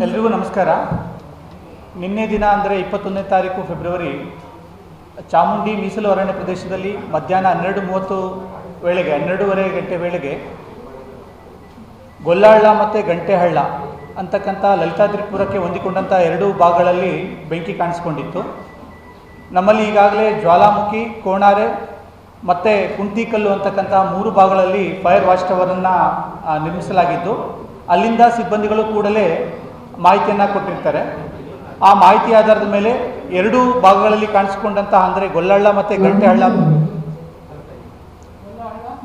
ಎಲ್ರಿಗೂ ನಮಸ್ಕಾರ. ನಿನ್ನೆ ದಿನ ಅಂದರೆ ಇಪ್ಪತ್ತೊಂದನೇ ತಾರೀಕು ಫೆಬ್ರವರಿ, ಚಾಮುಂಡಿ ಮೀಸಲು ಅರಣ್ಯ ಪ್ರದೇಶದಲ್ಲಿ ಮಧ್ಯಾಹ್ನ ಹನ್ನೆರಡು ಮೂವತ್ತು ವೇಳೆಗೆ, ಹನ್ನೆರಡೂವರೆ ಗಂಟೆ ವೇಳೆಗೆ ಗೊಲ್ಲಹಳ್ಳ ಮತ್ತು ಗಂಟೆಹಳ್ಳ ಅಂತಕ್ಕಂಥ ಲಲಿತಾದ್ರಿಪುರಕ್ಕೆ ಹೊಂದಿಕೊಂಡಂಥ ಎರಡು ಭಾಗಗಳಲ್ಲಿ ಬೆಂಕಿ ಕಾಣಿಸ್ಕೊಂಡಿತ್ತು. ನಮ್ಮಲ್ಲಿ ಈಗಾಗಲೇ ಜ್ವಾಲಾಮುಖಿ, ಕೋಣಾರೆ ಮತ್ತು ಕುಂತಿಕಲ್ಲು ಅಂತಕ್ಕಂಥ ಮೂರು ಭಾಗಗಳಲ್ಲಿ ಫೈರ್ ವಾಚ್ ಟವರನ್ನು ನಿರ್ಮಿಸಲಾಗಿದ್ದು, ಅಲ್ಲಿಂದ ಸಿಬ್ಬಂದಿಗಳು ಕೂಡಲೇ ಮಾಹಿತಿಯನ್ನು ಕೊಟ್ಟಿರ್ತಾರೆ. ಆ ಮಾಹಿತಿ ಆಧಾರದ ಮೇಲೆ ಎರಡೂ ಭಾಗಗಳಲ್ಲಿ ಕಾಣಿಸ್ಕೊಂಡಂತಹ ಅಂದರೆ ಗೊಲ್ಲಹಳ್ಳ ಮತ್ತು ಗಂಟೆಹಳ್ಳ.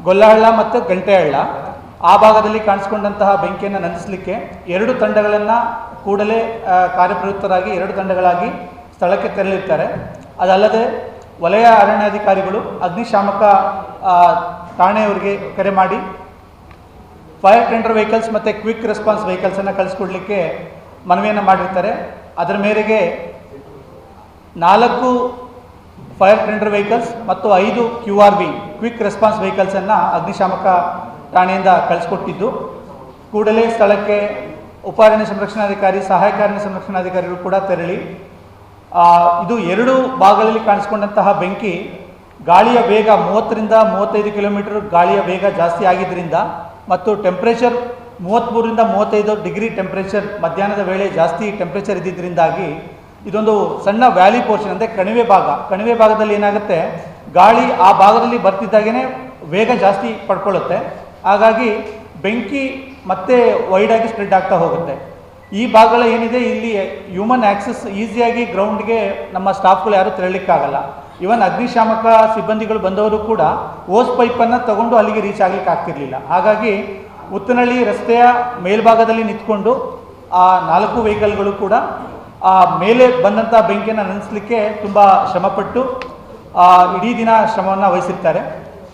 ಗೊಲ್ಲಹಳ್ಳ ಮತ್ತು ಗಂಟೆಹಳ್ಳ. ಆ ಭಾಗದಲ್ಲಿ ಕಾಣಿಸ್ಕೊಂಡಂತಹ ಬೆಂಕಿಯನ್ನು ನಂದಿಸಲಿಕ್ಕೆ ಎರಡು ತಂಡಗಳನ್ನು ಕೂಡಲೇ ಕಾರ್ಯಪ್ರವೃತ್ತರಾಗಿ, ಎರಡು ತಂಡಗಳಾಗಿ ಸ್ಥಳಕ್ಕೆ ತೆರಳಿರ್ತಾರೆ. ಅದಲ್ಲದೆ ವಲಯ ಅರಣ್ಯಾಧಿಕಾರಿಗಳು ಅಗ್ನಿಶಾಮಕ ಠಾಣೆಯವರಿಗೆ ಕರೆ ಮಾಡಿ, ಫೈರ್ ಟೆಂಡರ್ ವೆಹಿಕಲ್ಸ್ ಮತ್ತು ಕ್ವಿಕ್ ರೆಸ್ಪಾನ್ಸ್ ವೆಹಿಕಲ್ಸನ್ನು ಕಳಿಸ್ಕೊಡ್ಲಿಕ್ಕೆ ಮನವಿಯನ್ನು ಮಾಡಿರ್ತಾರೆ. ಅದರ ಮೇರೆಗೆ ನಾಲ್ಕು ಫೈರ್ ಟೆಂಡರ್ ವೆಹಿಕಲ್ಸ್ ಮತ್ತು ಐದು Q R V, quick response ವೆಹಿಕಲ್ಸನ್ನು ಅಗ್ನಿಶಾಮಕ ಠಾಣೆಯಿಂದ ಕಳಿಸ್ಕೊಟ್ಟಿದ್ದು. ಕೂಡಲೇ ಸ್ಥಳಕ್ಕೆ ಉಪಾರಣ್ಯ ಸಂರಕ್ಷಣಾಧಿಕಾರಿ ಸಹಾಯಕ ಅರಣ್ಯ ಸಂರಕ್ಷಣಾಧಿಕಾರಿಗಳು ಕೂಡ ತೆರಳಿ. ಇದು ಎರಡು ಭಾಗಗಳಲ್ಲಿ ಕಾಣಿಸ್ಕೊಂಡಂತಹ ಬೆಂಕಿ. ಗಾಳಿಯ ವೇಗ ಮೂವತ್ತರಿಂದ ಮೂವತ್ತೈದು ಕಿಲೋಮೀಟರ್ ಗಾಳಿಯ ವೇಗ ಜಾಸ್ತಿ ಆಗಿದ್ದರಿಂದ ಮತ್ತು ಟೆಂಪ್ರೇಚರ್ ಮೂವತ್ತ್ಮೂರರಿಂದ ಮೂವತ್ತೈದು ಡಿಗ್ರಿ ಟೆಂಪ್ರೇಚರ್ ಮಧ್ಯಾಹ್ನದ ವೇಳೆ ಜಾಸ್ತಿ ಟೆಂಪ್ರೇಚರ್ ಇದ್ದಿದ್ದರಿಂದಾಗಿ ಇದೊಂದು ಸಣ್ಣ ವ್ಯಾಲಿ ಪೋರ್ಷನ್ ಅಂದರೆ ಕಣಿವೆ ಭಾಗ. ಕಣಿವೆ ಭಾಗದಲ್ಲಿ ಏನಾಗುತ್ತೆ? ಗಾಳಿ ಆ ಭಾಗದಲ್ಲಿ ಬರ್ತಿದ್ದಾಗೇ ವೇಗ ಜಾಸ್ತಿ ಪಡ್ಕೊಳ್ಳುತ್ತೆ. ಹಾಗಾಗಿ ಬೆಂಕಿ ಮತ್ತೆ ವೈಡಾಗಿ ಸ್ಪ್ರೆಡ್ ಆಗ್ತಾ ಹೋಗುತ್ತೆ. ಈ ಭಾಗಗಳ ಏನಿದೆ? ಇಲ್ಲಿ ಹ್ಯೂಮನ್ ಆಕ್ಸೆಸ್ ಈಸಿಯಾಗಿ ಗ್ರೌಂಡ್ಗೆ ನಮ್ಮ ಸ್ಟಾಫ್ಗಳು ಯಾರೂ ತೆರಳಿಕ್ಕಾಗಲ್ಲ. ಇವನ್ ಅಗ್ನಿಶಾಮಕ ಸಿಬ್ಬಂದಿಗಳು ಬಂದವರು ಕೂಡ ಓಸ್ ಪೈಪನ್ನು ತಗೊಂಡು ಅಲ್ಲಿಗೆ ರೀಚ್ ಆಗಲಿಕ್ಕೆ ಆಗ್ತಿರಲಿಲ್ಲ. ಹಾಗಾಗಿ ಉತ್ತನಹಳ್ಳಿ ರಸ್ತೆಯ ಮೇಲ್ಭಾಗದಲ್ಲಿ ನಿಂತ್ಕೊಂಡು ಆ ನಾಲ್ಕು ವೆಹಿಕಲ್ಗಳು ಕೂಡ ಆ ಮೇಲೆ ಬಂದಂಥ ಬೆಂಕಿಯನ್ನು ನಂದಿಸಲಿಕ್ಕೆ ತುಂಬ ಶ್ರಮಪಟ್ಟು ಇಡೀ ದಿನ ಶ್ರಮವನ್ನು ವಹಿಸಿರ್ತಾರೆ.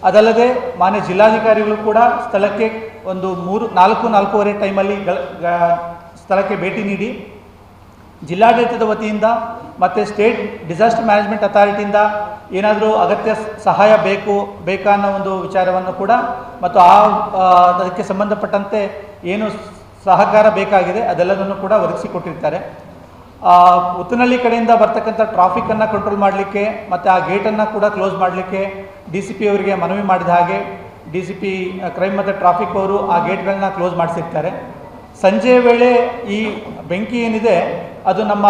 ಅದಲ್ಲದೆ ಮಾನ್ಯ ಜಿಲ್ಲಾಧಿಕಾರಿಗಳು ಕೂಡ ಸ್ಥಳಕ್ಕೆ ಒಂದು ಮೂರು, ನಾಲ್ಕು, ನಾಲ್ಕೂವರೆ ಟೈಮಲ್ಲಿ ಸ್ಥಳಕ್ಕೆ ಭೇಟಿ ನೀಡಿ ಜಿಲ್ಲಾಡಳಿತದ ವತಿಯಿಂದ ಮತ್ತು ಸ್ಟೇಟ್ ಡಿಸಾಸ್ಟರ್ ಮ್ಯಾನೇಜ್ಮೆಂಟ್ ಅಥಾರಿಟಿಯಿಂದ ಏನಾದರೂ ಅಗತ್ಯ ಸಹಾಯ ಬೇಕು, ಬೇಕಾ ಅನ್ನೋ ಒಂದು ವಿಚಾರವನ್ನು ಕೂಡ ಮತ್ತು ಆ ಅದಕ್ಕೆ ಸಂಬಂಧಪಟ್ಟಂತೆ ಏನು ಸಹಕಾರ ಬೇಕಾಗಿದೆ ಅದೆಲ್ಲದನ್ನು ಕೂಡ ಒದಗಿಸಿಕೊಟ್ಟಿರ್ತಾರೆ ಉತ್ತನಹಳ್ಳಿ ಕಡೆಯಿಂದ ಬರ್ತಕ್ಕಂಥ ಟ್ರಾಫಿಕನ್ನು ಕಂಟ್ರೋಲ್ ಮಾಡಲಿಕ್ಕೆ ಮತ್ತು ಆ ಗೇಟನ್ನು ಕೂಡ ಕ್ಲೋಸ್ ಮಾಡಲಿಕ್ಕೆ ಡಿ ಸಿ ಪಿ ಅವರಿಗೆ ಮನವಿ ಮಾಡಿದ ಹಾಗೆ ಡಿ ಸಿ ಪಿ ಕ್ರೈಮ್ ಮತ್ತು ಟ್ರಾಫಿಕ್ ಅವರು ಆ ಗೇಟ್ಗಳನ್ನ ಕ್ಲೋಸ್ ಮಾಡಿಸಿರ್ತಾರೆ. ಸಂಜೆ ವೇಳೆ ಈ ಬೆಂಕಿ ಏನಿದೆ ಅದು ನಮ್ಮ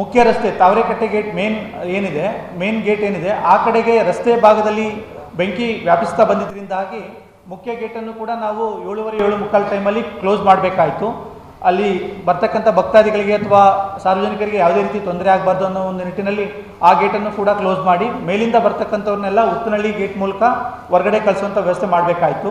ಮುಖ್ಯ ರಸ್ತೆ ತಾವರೆಕಟ್ಟೆ ಗೇಟ್ ಮೇನ್ ಏನಿದೆ ಮೇನ್ ಗೇಟ್ ಏನಿದೆ, ಆ ಕಡೆಗೆ ರಸ್ತೆ ಭಾಗದಲ್ಲಿ ಬೆಂಕಿ ವ್ಯಾಪಿಸ್ತಾ ಬಂದಿದ್ದರಿಂದಾಗಿ ಮುಖ್ಯ ಗೇಟನ್ನು ಕೂಡ ನಾವು ಏಳುವರೆ ಏಳು ಮುಕ್ಕಾಲು ಟೈಮಲ್ಲಿ ಕ್ಲೋಸ್ ಮಾಡಬೇಕಾಯಿತು. ಅಲ್ಲಿ ಬರ್ತಕ್ಕಂಥ ಭಕ್ತಾದಿಗಳಿಗೆ ಅಥವಾ ಸಾರ್ವಜನಿಕರಿಗೆ ಯಾವುದೇ ರೀತಿ ತೊಂದರೆ ಆಗಬಾರ್ದು ಅನ್ನೋ ಒಂದು ನಿಟ್ಟಿನಲ್ಲಿ ಆ ಗೇಟನ್ನು ಕೂಡ ಕ್ಲೋಸ್ ಮಾಡಿ, ಮೇಲಿಂದ ಬರ್ತಕ್ಕಂಥವ್ರನ್ನೆಲ್ಲ ಉತ್ತನಹಳ್ಳಿ ಗೇಟ್ ಮೂಲಕ ಹೊರಗಡೆ ಕಳಿಸುವಂಥ ವ್ಯವಸ್ಥೆ ಮಾಡಬೇಕಾಯಿತು.